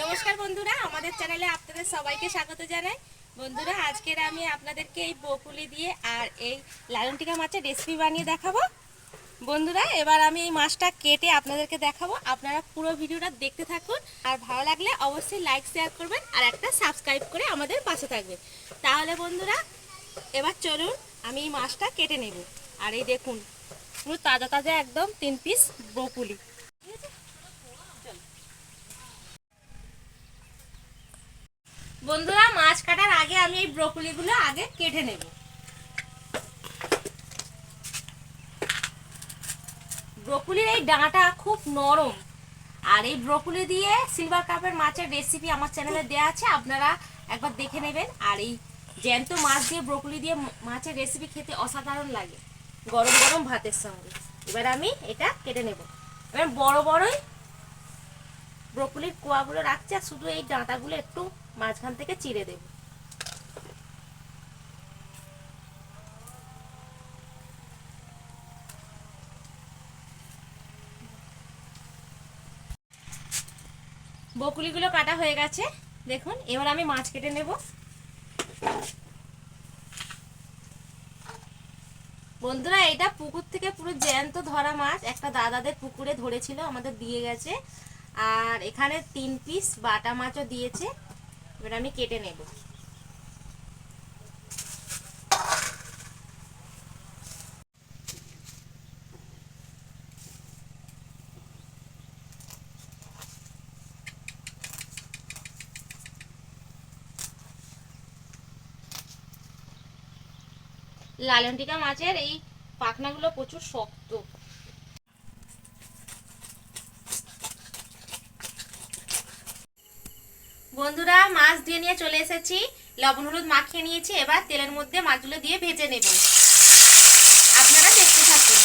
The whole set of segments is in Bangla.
নমস্কার বন্ধুরা, আমাদের চ্যানেলে আপনাদের সবাইকে স্বাগত জানাই। বন্ধুরা, আজকের আমি আপনাদেরকে এই বকুলি দিয়ে আর এই লালন টিকা মাছের রেসিপি বানিয়ে দেখাবো। বন্ধুরা, এবার আমি এই মাছটা কেটে আপনাদেরকে দেখাবো। আপনারা পুরো ভিডিওটা দেখতে থাকুন। আর ভালো লাগলে অবশ্যই লাইক শেয়ার করবেন আর একটা সাবস্ক্রাইব করে আমাদের পাশে থাকবেন। তাহলে বন্ধুরা, এবার চলুন আমি এই মাছটা কেটে নেব। আর এই দেখুন, পুরো তাজা তাজা একদম তিন পিস বকুলি। বন্ধুরা, মাছ কাটার আগে আমি এই ব্রোকলিগুলো আগে কেটে নেব। ব্রোকলির এই ডাঁটা খুব নরম। আর এই ব্রোকলি দিয়ে সিলভার কাপের মাছের রেসিপি আমার চ্যানেলে দেওয়া আছে, আপনারা একবার দেখে নেবেন। আর এই জ্যান্ত মাছ দিয়ে ব্রোকলি দিয়ে মাছের রেসিপি খেতে অসাধারণ লাগে, গরম গরম ভাতের সঙ্গে। এবার আমি এটা কেটে নেব। এবার বড় বড়ই ব্রোকলির কোয়াগুলো রাখছি, আর শুধু এই ডাঁটাগুলো একটু মাঝখান থেকে চিড়ে দেব। বকুলিগুলো কাটা হয়ে গেছে। দেখুন, এবার আমি মাছ কেটে নেব। বন্ধুরা, এটা পুকুর থেকে পুরো জ্যান্ত ধরা মাছ। একটা দাদাদের পুকুরে ধরেছিল, আমাদের দিয়ে গেছে। আর এখানে তিন পিস বাটা মাছও দিয়েছে। এবার আমি কেটে নেব। লালনটিকা মাছের এই পাখনাগুলো প্রচুর শক্ত। বন্ধুরা, মাছ দিয়ে নিয়ে চলে এসেছি। লবণ, হলুদ মাখিয়ে নিয়েছি। এবার তেলের মধ্যে মাছগুলো দিয়ে ভেজে নেব। আপনারা দেখতে থাকুন।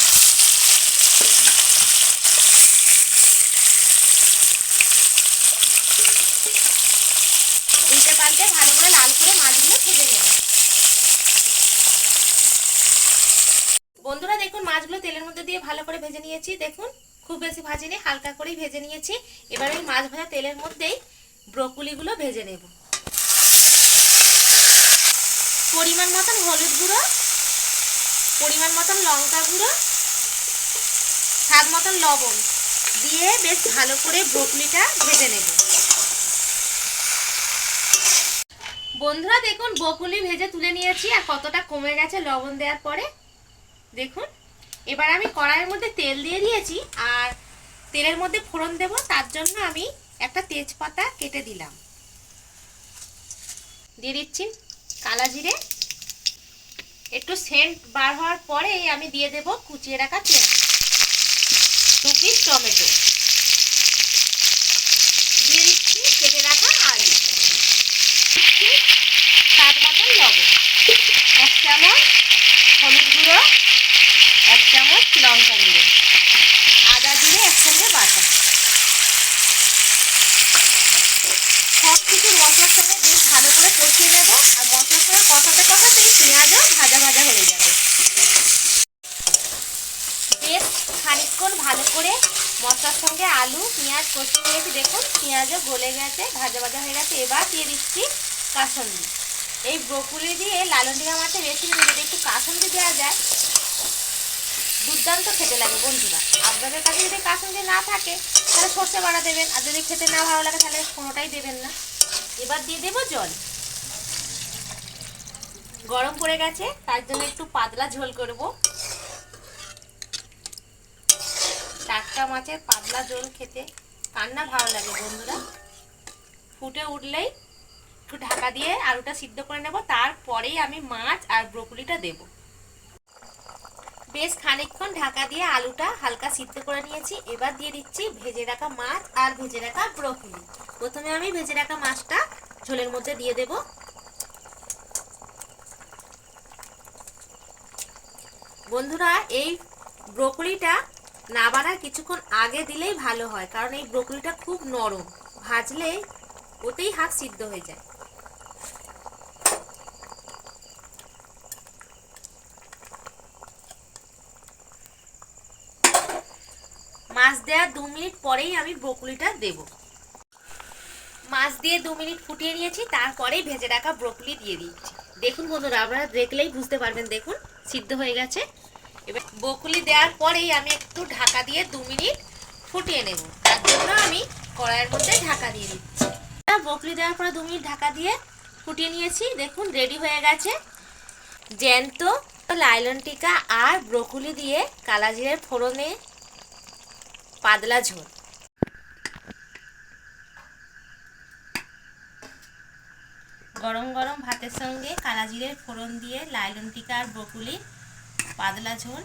উল্টে পাল্টে ভালো করে লাল করে মাছগুলো ভেজে নেব। বন্ধুরা, দেখুন, মাছগুলো তেলের মধ্যে দিয়ে ভালো করে ভেজে নিয়েছি। দেখুন, খুব বেশি ভাজিনি, হালকা করেই ভেজে নিয়েছি। এবার ওই মাছ ভাজা তেলের মধ্যেই ব্রকুলিগুলো ভেজে নেব। পরিমাণ মতন হলুদ গুঁড়ো, পরিমাণ মতন লঙ্কা গুঁড়ো, স্বাদ মতন লবণ দিয়ে বেশ ভালো করে ব্রকুলিটা ভেজে নেব। বন্ধুরা দেখুন বকুলি ভেজে তুলে নিয়েছি আর কতটা কমে গেছে লবণ দেওয়ার পরে। দেখুন, এবার আমি কড়াইয়ের মধ্যে তেল দিয়ে দিয়েছি আর তেলের মধ্যে ফোড়ন দেব, তার জন্য আমি একটা তেজপাতা কেটে দিলাম। দিয়ে দিচ্ছি কালা জিরে। একটু সেন্ট বার হওয়ার পরে আমি দিয়ে দেব কুচিয়ে রাখা পেঁয়াজ। দু পিস টমেটো। দিয়ে দিচ্ছি কেটে রাখা আলু। স্বাদ মতন লবণ। এক চামচ হলুদ গুঁড়ো, এক চামচ লঙ্কা গুঁড়ো। আদা দিয়ে একসঙ্গে বাটা। কিছু মশলার সঙ্গে বেশ ভালো করে কষিয়ে নেব। আর মশলার সঙ্গে কষাতে কষাতে পেঁয়াজও ভাজা ভাজা হয়ে যাবে। বেশ খানিকক্ষণ ভালো করে মশলার সঙ্গে আলু, পেঁয়াজ কষিয়ে নিয়েছি। দেখুন, পেঁয়াজও গলে গেছে, ভাজা ভাজা হয়ে গেছে। এবার দিয়ে দিচ্ছি কাসন্দি। এই ব্রকুলি দিয়ে লালন্ডিয়া মাছের রেসিপি যদি একটু কাসন্দি দেওয়া যায়, দুর্দান্ত খেতে লাগে বন্ধুরা। আপনাদের কাছে যদি কাসুন্দি না থাকে, তাহলে সর্ষে বাড়া দেবেন। আর যদি খেতে না ভালো লাগে, তাহলে কোনোটাই দেবেন না। এবার দিয়ে দেবো জল। গরম পড়ে গেছে, তার জন্য একটু পাতলা ঝোল করব। টাটকা মাছের পাতলা ঝোল খেতে কার না ভালো লাগে বন্ধুরা? ফুটে উঠলেই একটু ঢাকা দিয়ে আলুটা সিদ্ধ করে নেব, তারপরেই আমি মাছ আর ব্রকুলিটা দেবো। বেশ খানিকক্ষণ ঢাকা দিয়ে আলুটা হালকা সিদ্ধ করে নিয়েছি, এবার দিয়ে দিচ্ছি ভেজে রাখা মাছ আর ভেজে রাখা ব্রকলি। প্রথমে আমি ভেজে রাখা মাছটা ঝোলের মধ্যে দিয়ে দেব। বন্ধুরা, এই ব্রকলিটা নাবানার কিছুক্ষণ আগে দিলেই ভালো হয়, কারণ এই ব্রকলিটা খুব নরম, ভাজলে ওতেই হাফ সিদ্ধ হয়ে যায়। মাছ দেওয়ার দু মিনিট পরেই আমি ব্রকুলিটা দেব। মাছ দিয়ে দু মিনিট ফুটিয়ে নিয়েছি তারপরেই ভেজে রাখা ব্রোকলি দিয়ে দিচ্ছি। দেখুন বন্ধুরা, আপনারা দেখলেই বুঝতে পারবেন, দেখুন, সিদ্ধ হয়ে গেছে। এবার ব্রোকলি দেওয়ার পরেই আমি একটু ঢাকা দিয়ে দু মিনিট ফুটিয়ে নেব। তার জন্য আমি কড়াইয়ের মধ্যে ঢাকা দিয়ে দিচ্ছি। ব্রোকলি দেওয়ার পরে দু মিনিট ঢাকা দিয়ে ফুটিয়ে নিয়েছি। দেখুন, রেডি হয়ে গেছে। জ্যান্ত লাইলন টিকা আর ব্রোকলি দিয়ে কালাজিরের ফোড়নে পাতলা ঝোল। গরম গরম ভাতের সঙ্গে কালাজিরের ফোড়ন দিয়ে লাইলন টিকা আর ব্রকুলি, পাতলা ঝোল।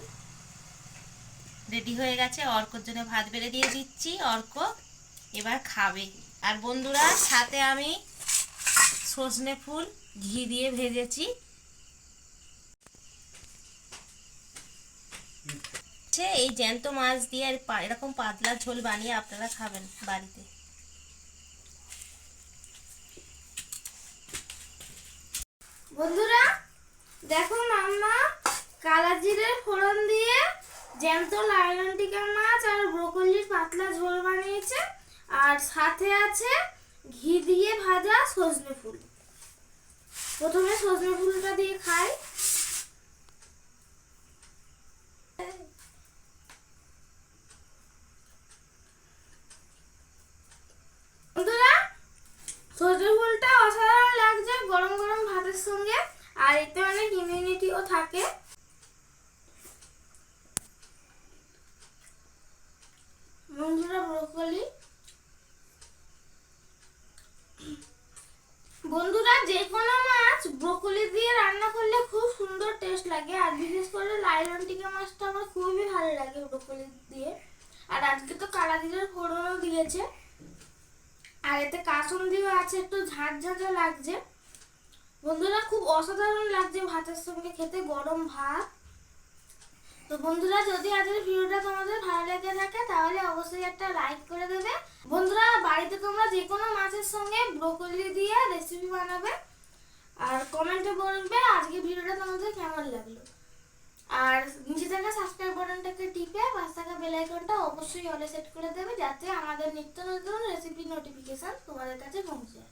রেডি হয়ে গেছে, অর্কর জন্য ভাত বেড়ে দিয়ে দিচ্ছি। অর্ক এবার খাবে। আর বন্ধুরা, সাথে আমি সজনে ফুল ঘি দিয়ে ভেজেছি। এই জ্যান্ত মাছ দিয়ে আর এরকম পাতলা ঝোল বানিয়ে আপনারা খাবেন বাড়িতে। বন্ধুরা, দেখো মাম্মা কালা জিরের ফোড়ন দিয়ে জ্যান্ত লাইলন টিকা মাছ আর ব্রোকলির পাতলা ঝোল বানিয়েছে। আর সাথে আছে ঘি দিয়ে ভাজা সজনে ফুল। প্রথমে সজনে ফুলটা দিয়ে খাই বন্ধুরা সজনে ফুলটা অসাধারণ লাগছে গরম গরম ভাতের সঙ্গে আর এতে অনেক ইমিউনিটিও থাকে। বন্ধুরা ব্রোকলি বন্ধুরা যে কোনো মাছ ব্রোকলি দিয়ে রান্না করলে খুব সুন্দর টেস্ট লাগে। আর বিশেষ করে লাইলন টিকা মাছটা আমার খুবই ভালো লাগে ব্রোকলি দিয়ে। আর আজকে তো কালা দিলের ফোড়নও দিয়েছে। আর এতে কাসুন্দিও আছে, একটু ঝাঁঝ ঝাঁঝা লাগছে। বন্ধুরা, খুব অসাধারণ লাগছে ভাতের সঙ্গে খেতে, গরম ভাত। তো বন্ধুরা, যদি আজকের ভিডিওটা তোমাদের ভালো লেগে থাকে, তাহলে অবশ্যই একটা লাইক করে দেবে। বন্ধুরা, বাড়িতে তোমরা যে কোনো মাছের সঙ্গে ব্রোকলি দিয়ে রেসিপি বানাবে। আর কমেন্টে বলবে আজকে ভিডিওটা তোমাদের কেমন লাগল। আর নিচে থাকা সাবস্ক্রাইব বাটনটাকে টিপে পাশ থাকা বেল আইকনটা অবশ্যই অলে সেট করে দেবে, যাতে আমাদের নিত্য নতুন রেসিপি নোটিফিকেশন তোমাদের কাছে পৌঁছে যায়।